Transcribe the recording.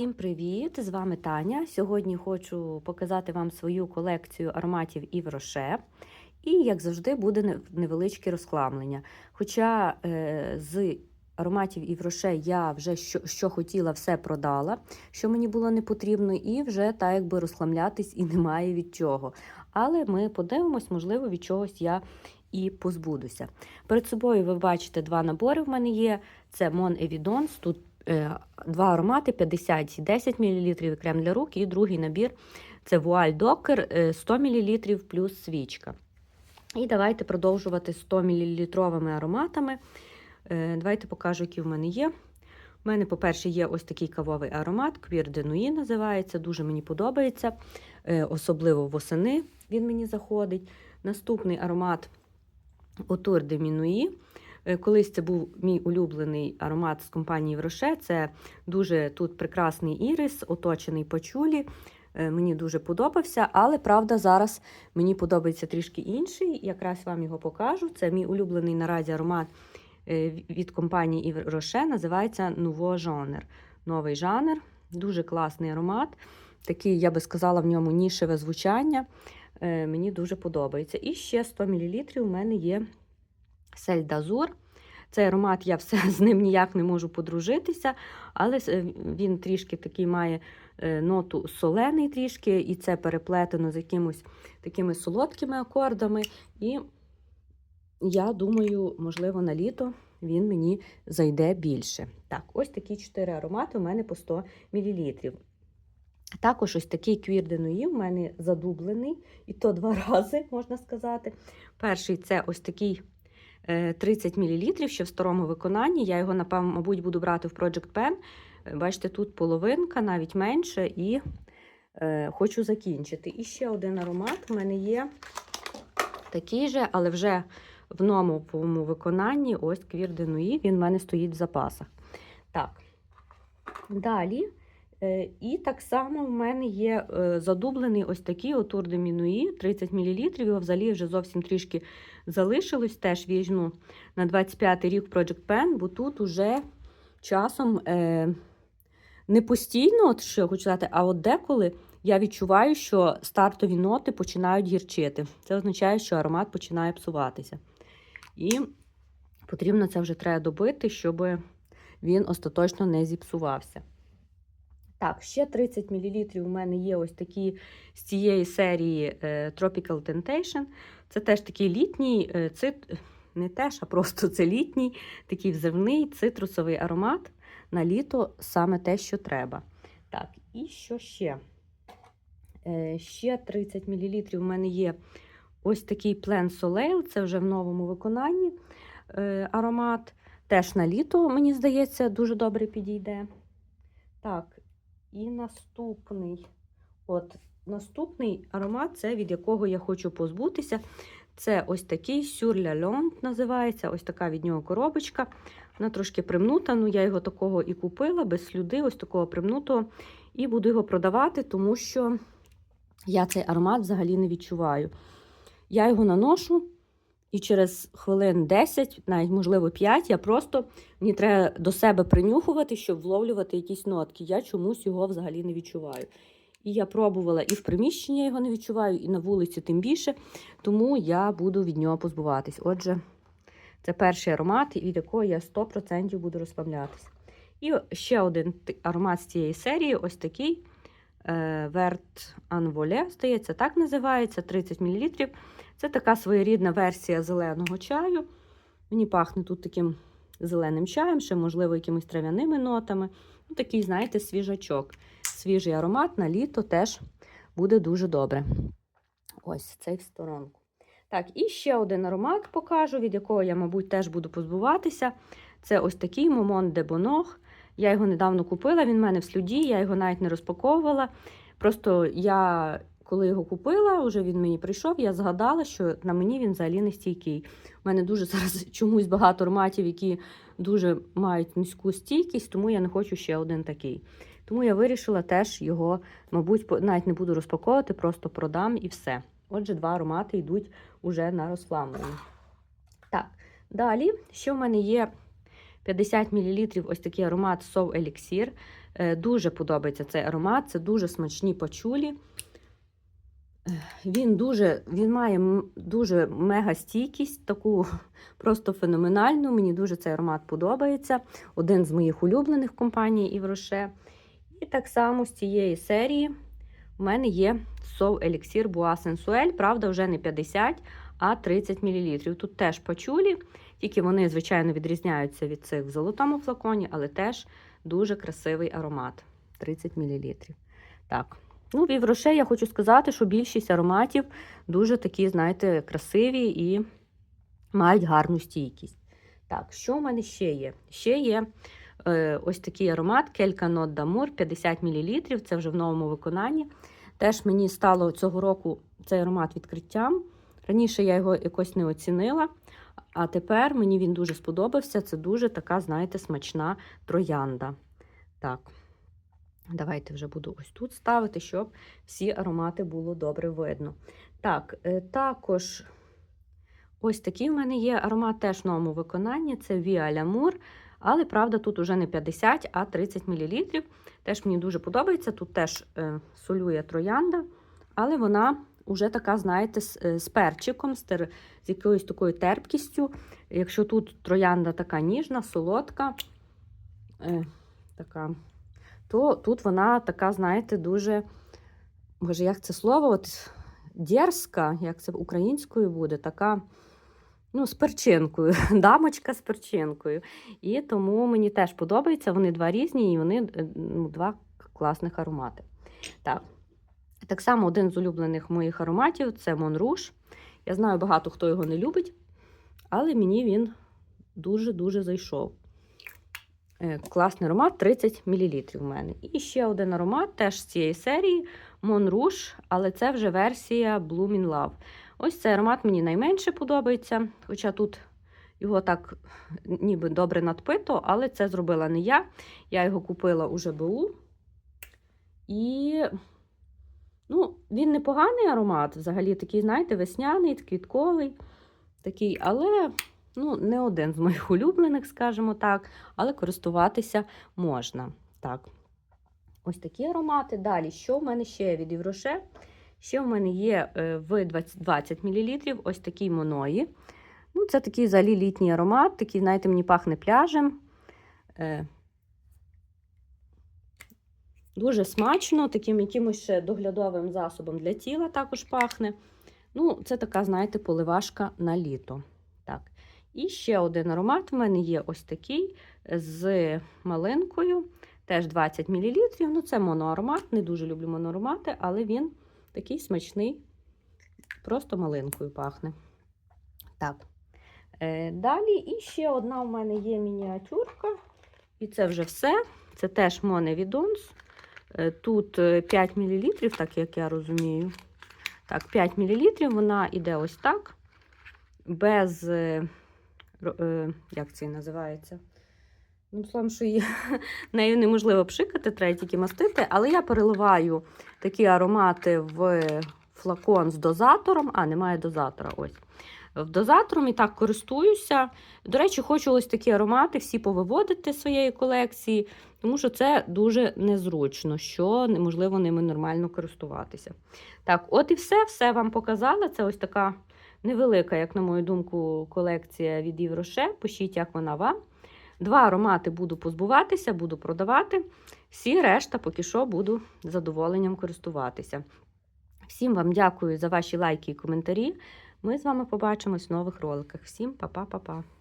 Всім привіт! З вами Таня. Сьогодні хочу показати вам свою колекцію ароматів Ів Роше. І, як завжди, буде невеличке розкламлення. Хоча е, з ароматів Ів Роше я вже що, що хотіла, все продала, що мені було не потрібно, і вже так якби розхламлятись і немає від чого. Але ми подивимось, можливо, від чогось я і позбудуся. Перед собою ви бачите два набори в мене є. Це Mon Evidence. Тут два аромати 50 і 10 мл крем для рук, і другий набір це Вуаль Докер е, 100 мл плюс свічка. І давайте продовжувати 100 мл ароматами. Е, Давайте покажу, які в мене є. У мене, по-перше, є ось такий кавовий аромат, de Nuit називається, дуже мені подобається, е, особливо восени він мені заходить. Наступний аромат Autour de Minuit. Е, Колись це був мій улюблений аромат з компанії Роше. Це дуже тут прекрасний ірис, оточений пачулі. Е, Мені дуже подобався, але правда, зараз мені подобається трішки інший. Якраз вам його покажу. Це мій улюблений наразі аромат е, від компанії Yves Rocher, називається Nouveau Genre. Новий жанр, дуже класний аромат. Такий, я би сказала, в ньому нішеве звучання. Мені дуже подобається. І ще 100 мл у мене є Сель Дазур. Цей аромат я все з ним ніяк не можу подружитися, але він трішки такий має е, ноту солений трішки, і це переплетено з якимось такими солодкими акордами. І я думаю, можливо, на літо він мені зайде більше. Так, ось такі чотири аромати у мене по 100 мл. Також ось такий квір де у мене задублений, і то два рази, можна сказати. Перший це ось такий е, 30 мл, ще в старому виконанні. Я його, напевно, мабуть, буду брати в Project Pen. Е, Бачите, тут половинка, навіть менше, і е, хочу закінчити. І ще один аромат у мене є такий же, але вже в новому виконанні ось квір де Нуї, він в мене стоїть в запасах. Так, далі. Е, І так само в мене є е, задублений ось такий Autour de Minuit, 30 мл. Його взагалі вже зовсім трішки залишилось. Теж візьму на 25 рік Project Pen, бо тут уже часом е, не постійно, от що я хочу сказати, а от деколи я відчуваю, що стартові ноти починають гірчити. Це означає, що аромат починає псуватися. І потрібно це вже треба добити, щоб він остаточно не зіпсувався. Так, ще 30 мл у мене є ось такі з цієї серії е, Tropical Temptation. Це теж такий літній е, цит... не теж, а просто це літній, такий взривний цитрусовий аромат на літо саме те, що треба. Так, і що ще? Е, Ще 30 мл у мене є ось такий Plan Soleil, це вже в новому виконанні аромат. Теж на літо, мені здається, дуже добре підійде. Так, і наступний. От, наступний аромат, це від якого я хочу позбутися. Це ось такий Londe називається. Ось така від нього коробочка. Вона трошки примнута. Ну, я його такого і купила, без слюди, ось такого примнутого. І буду його продавати, тому що я цей аромат взагалі не відчуваю. Я його наношу. І через хвилин 10, навіть, можливо, 5, я просто мені треба до себе принюхувати, щоб вловлювати якісь нотки. Я чомусь його взагалі не відчуваю. І я пробувала і в приміщенні я його не відчуваю, і на вулиці тим більше, тому я буду від нього позбуватись. Отже, це перший аромат, від якого я 100% буду розслаблятися. І ще один аромат з цієї серії ось такий Верт Анволе, здається, так називається, 30 мл. Це така своєрідна версія зеленого чаю. Мені пахне тут таким зеленим чаєм, ще, можливо, якимись трав'яними нотами. Ну, такий, знаєте, свіжачок. Свіжий аромат на літо теж буде дуже добре. Ось цей в сторонку. Так, і ще один аромат покажу, від якого я, мабуть, теж буду позбуватися. Це ось такий Момон де. Я його недавно купила, він в мене в слюді, я його навіть не розпаковувала. Просто я, коли його купила, вже він мені прийшов, я згадала, що на мені він взагалі не стійкий. У мене дуже зараз чомусь багато ароматів, які дуже мають низьку стійкість, тому я не хочу ще один такий. Тому я вирішила теж його, мабуть, навіть не буду розпаковувати, просто продам і все. Отже, два аромати йдуть уже на розфламлення. Так, далі, що в мене є 50 мл ось такий аромат Сов Еліксір. Дуже подобається цей аромат, це дуже смачні пачулі. Він дуже, він має дуже мега стійкість, таку просто феноменальну. Мені дуже цей аромат подобається. Один з моїх улюблених компаній Івроше. І так само з цієї серії у мене є Сов Еліксір Буа Сенсуель. Правда, вже не 50, а 30 мл. Тут теж пачулі, тільки вони, звичайно, відрізняються від цих в золотому флаконі, але теж дуже красивий аромат 30 мл. Так. Ну, в Івроше я хочу сказати, що більшість ароматів дуже такі, знаєте, красиві і мають гарну стійкість. Так, що в мене ще є? Ще є е, ось такий аромат Келька Нот Дамур 50 мл. Це вже в новому виконанні. Теж мені стало цього року цей аромат відкриттям. Раніше я його якось не оцінила, а тепер мені він дуже сподобався. Це дуже така, знаєте, смачна троянда. Так, давайте вже буду ось тут ставити, щоб всі аромати було добре видно. Так, е, також ось такий в мене є аромат теж в новому виконанні. Це Via L'amour. Але, правда, тут уже не 50, а 30 мл. Теж мені дуже подобається. Тут теж е, солює троянда, але вона вже така, знаєте, з, е, перчиком, з, якоюсь такою терпкістю. Якщо тут троянда така ніжна, солодка, така, то тут вона така, знаєте, дуже, боже, як це слово? От, дерзка, як це українською буде, така. Ну, з перчинкою, дамочка з перчинкою. І тому мені теж подобається. Вони два різні і вони е, ну, два класних аромати. Так. Так само один з улюблених моїх ароматів це Монруш. Я знаю, багато хто його не любить, але мені він дуже-дуже зайшов. Е, Класний аромат 30 мл у мене. І ще один аромат теж з цієї серії Монруш, але це вже версія Blooming Love. Ось цей аромат мені найменше подобається, хоча тут його так ніби добре надпито, але це зробила не я. Я його купила у ЖБУ. І ну, він непоганий аромат, взагалі такий, знаєте, весняний, квітковий, такий, але ну, не один з моїх улюблених, скажімо так, але користуватися можна. Так. Ось такі аромати. Далі, що в мене ще є від Євроше? Ще в мене є е, в 20, 20 мл ось такий моної. Ну, Це такий взагалі літній аромат, такий, знаєте, мені пахне пляжем. Е, Дуже смачно, таким якимось ще доглядовим засобом для тіла також пахне. Ну, Це така, знаєте, поливашка на літо. І ще один аромат в мене є ось такий з малинкою, теж 20 мл. Ну, Це моноаромат, не дуже люблю моноаромати, але він такий смачний, просто малинкою пахне. Так. Е, далі і ще одна у мене є мініатюрка. І це вже все. Це теж Моне Відонс. Е, Тут е, 5 мл, так як я розумію. Так, 5 мл, вона йде ось так, без, е, е, як це називається? Ну, словом, що її нею неможливо пшикати, треба тільки мастити. Але я переливаю такі аромати в флакон з дозатором. А, немає дозатора. ось. В дозатором і так користуюся. До речі, хочу ось такі аромати всі повиводити з своєї колекції, тому що це дуже незручно, що неможливо ними нормально користуватися. Так, от і все, все вам показала. Це ось така невелика, як на мою думку, колекція від Євроше. Пишіть, як вона вам. Два аромати буду позбуватися, буду продавати. Всі решта, поки що, буду задоволенням користуватися. Всім вам дякую за ваші лайки і коментарі. Ми з вами побачимось в нових роликах. Всім па-па-па-па.